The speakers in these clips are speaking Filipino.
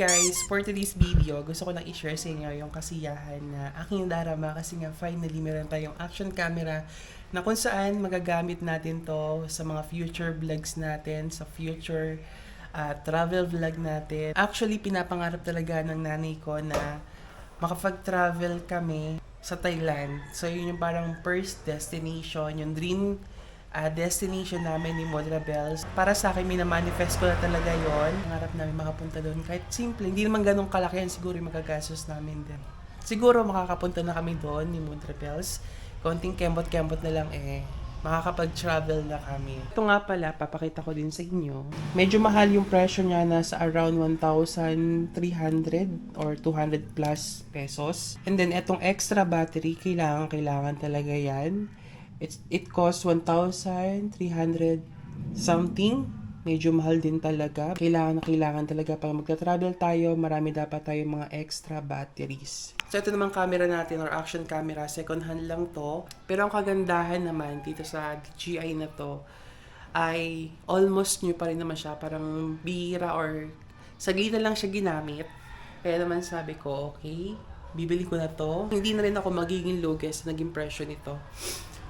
guys, for today's video, gusto ko lang i-share sa inyo yung kasiyahan na aking darama kasi nga finally meron tayong action camera na kung saan magagamit natin to sa mga future vlogs natin, sa future uh, travel vlog natin. Actually, pinapangarap talaga ng nanay ko na makapag-travel kami sa Thailand. So, yun yung parang first destination, yung dream uh, destination namin ni Modra Bells. Para sa akin, minamanifest ko na talaga yon. Pangarap namin makapunta doon. Kahit simple, hindi naman ganun kalaki yan siguro yung magagastos namin din. Siguro makakapunta na kami doon ni Modra Bells. Konting kembot-kembot na lang eh makakapag-travel na kami. Ito nga pala, papakita ko din sa inyo. Medyo mahal yung presyo niya, nasa around 1,300 or 200 plus pesos. And then, etong extra battery, kailangan, kailangan talaga yan. It's, it costs 1,300 something medyo mahal din talaga. Kailangan na kailangan talaga pag magta-travel tayo, marami dapat tayo mga extra batteries. So ito naman camera natin or action camera, second hand lang to. Pero ang kagandahan naman dito sa DJI na to ay almost new pa rin naman siya. Parang bira or saglit lang siya ginamit. Kaya naman sabi ko, okay, bibili ko na to. Hindi na rin ako magiging lugi sa naging presyo nito.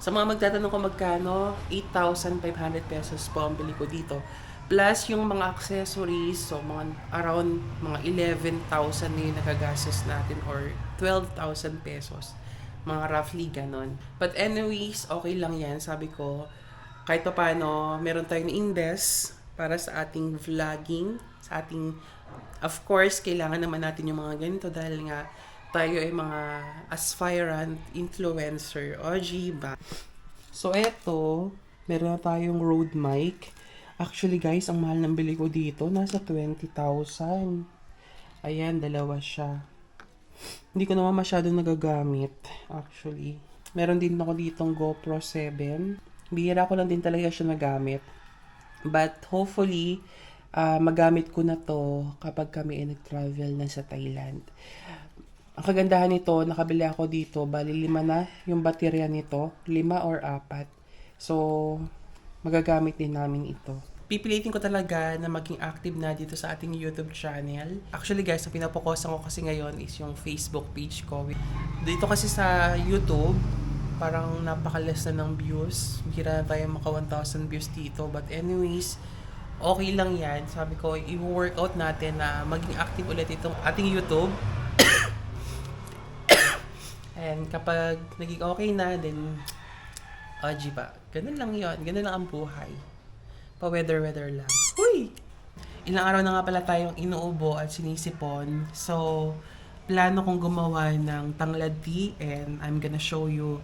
Sa mga magtatanong ko magkano, 8,500 pesos po ang bili ko dito. Plus yung mga accessories, so mga around mga 11,000 na yung nagagastos natin or 12,000 pesos. Mga roughly ganon. But anyways, okay lang yan. Sabi ko, kahit pa paano, meron tayong invest para sa ating vlogging, sa ating, of course, kailangan naman natin yung mga ganito dahil nga, tayo ay mga aspirant influencer o ba? So, eto, meron na tayong Rode mic. Actually, guys, ang mahal ng bili ko dito, nasa 20,000. Ayan, dalawa siya. Hindi ko naman masyado nagagamit, actually. Meron din ako ditong GoPro 7. Bihira ko lang din talaga siya nagamit. But hopefully, uh, magamit ko na to kapag kami ay nag-travel na sa Thailand. Ang kagandahan nito, nakabili ako dito, bali lima na yung baterya nito, lima or apat. So, magagamit din namin ito. Pipilitin ko talaga na maging active na dito sa ating YouTube channel. Actually guys, ang pinapokusan ko kasi ngayon is yung Facebook page ko. Dito kasi sa YouTube, parang napakalas na ng views. Bihira na tayo maka 1,000 views dito. But anyways, okay lang yan. Sabi ko, i-workout natin na maging active ulit itong ating YouTube And kapag naging okay na, then, OG pa. Ganun lang yon Ganun lang ang buhay. Pa-weather-weather lang. Huy! Ilang araw na nga pala tayong inuubo at sinisipon. So, plano kong gumawa ng tanglad tea and I'm gonna show you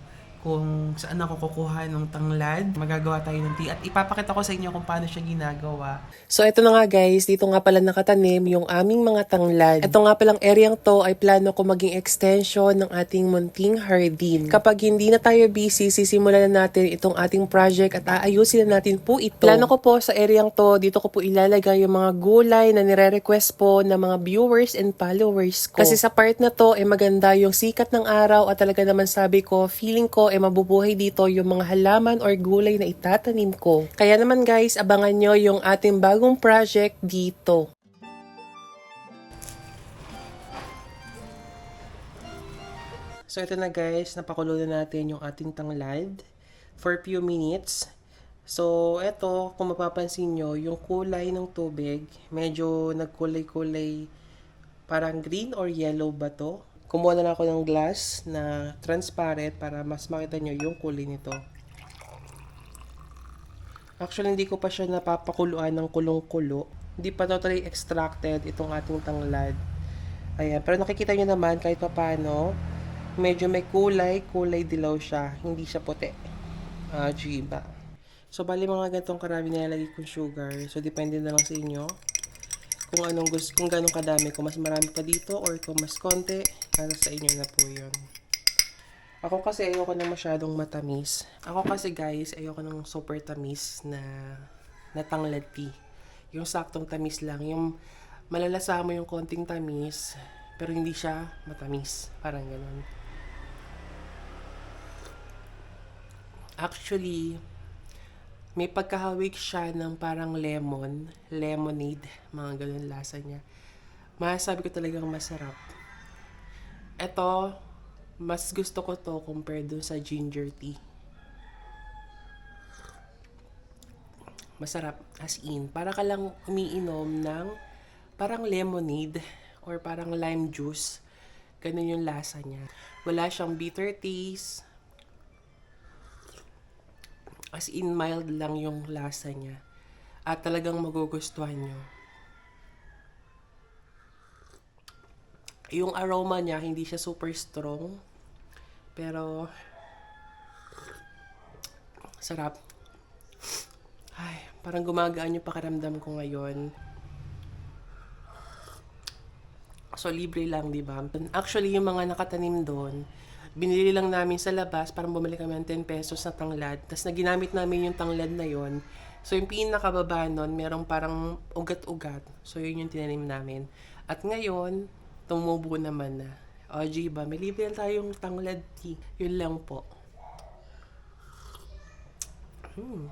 kung saan ako kukuha ng tanglad. Magagawa tayo ng tea at ipapakita ko sa inyo kung paano siya ginagawa. So ito na nga guys, dito nga pala nakatanim yung aming mga tanglad. Ito nga palang area to ay plano ko maging extension ng ating munting hardin. Kapag hindi na tayo busy, sisimulan na natin itong ating project at aayusin na natin po ito. Plano ko po sa area to, dito ko po ilalagay yung mga gulay na nire-request po ng mga viewers and followers ko. Kasi sa part na to ay maganda yung sikat ng araw at talaga naman sabi ko, feeling ko ay mabubuhay dito yung mga halaman or gulay na itatanim ko. Kaya naman guys, abangan nyo yung ating bagong project dito. So ito na guys, napakulo na natin yung ating tanglad for few minutes. So ito, kung mapapansin nyo, yung kulay ng tubig, medyo nagkulay-kulay parang green or yellow ba to? Kumuha na ako ng glass na transparent para mas makita nyo yung kulay nito. Actually, hindi ko pa siya napapakuluan ng kulong-kulo. Hindi pa totally extracted itong ating tanglad. Ayan. Pero nakikita nyo naman kahit pa paano, medyo may kulay, kulay dilaw siya. Hindi siya puti. Ah, uh, ba? So, bali mga ganitong karami na nilalagay kong sugar. So, depende na lang sa inyo kung anong gusto, kung ganong kadami, kung mas marami pa dito or kung mas konti, para sa inyo na po yun. Ako kasi ayoko na masyadong matamis. Ako kasi guys, ayoko ng super tamis na natanglad tea. Yung saktong tamis lang. Yung malalasa mo yung konting tamis, pero hindi siya matamis. Parang ganun. Actually, may pagkahawig siya ng parang lemon, lemonade, mga ganun lasa niya. Masasabi ko talagang masarap. Ito, mas gusto ko to compared dun sa ginger tea. Masarap, as in. Para ka lang umiinom ng parang lemonade or parang lime juice. Ganun yung lasa niya. Wala siyang bitter taste. As in, mild lang yung lasa niya. At talagang magugustuhan nyo. Yung aroma niya, hindi siya super strong. Pero, sarap. Ay, parang gumagaan yung pakiramdam ko ngayon. So, libre lang, di ba? Actually, yung mga nakatanim doon, binili lang namin sa labas, parang bumili kami ng 10 pesos na tanglad. Tapos, na ginamit namin yung tanglad na yon So, yung pinakababa nun, merong parang ugat-ugat. So, yun yung tinanim namin. At ngayon, tumubo naman na. O, G ba? May libre lang tayong tanglad tea. Yun lang po. Hmm.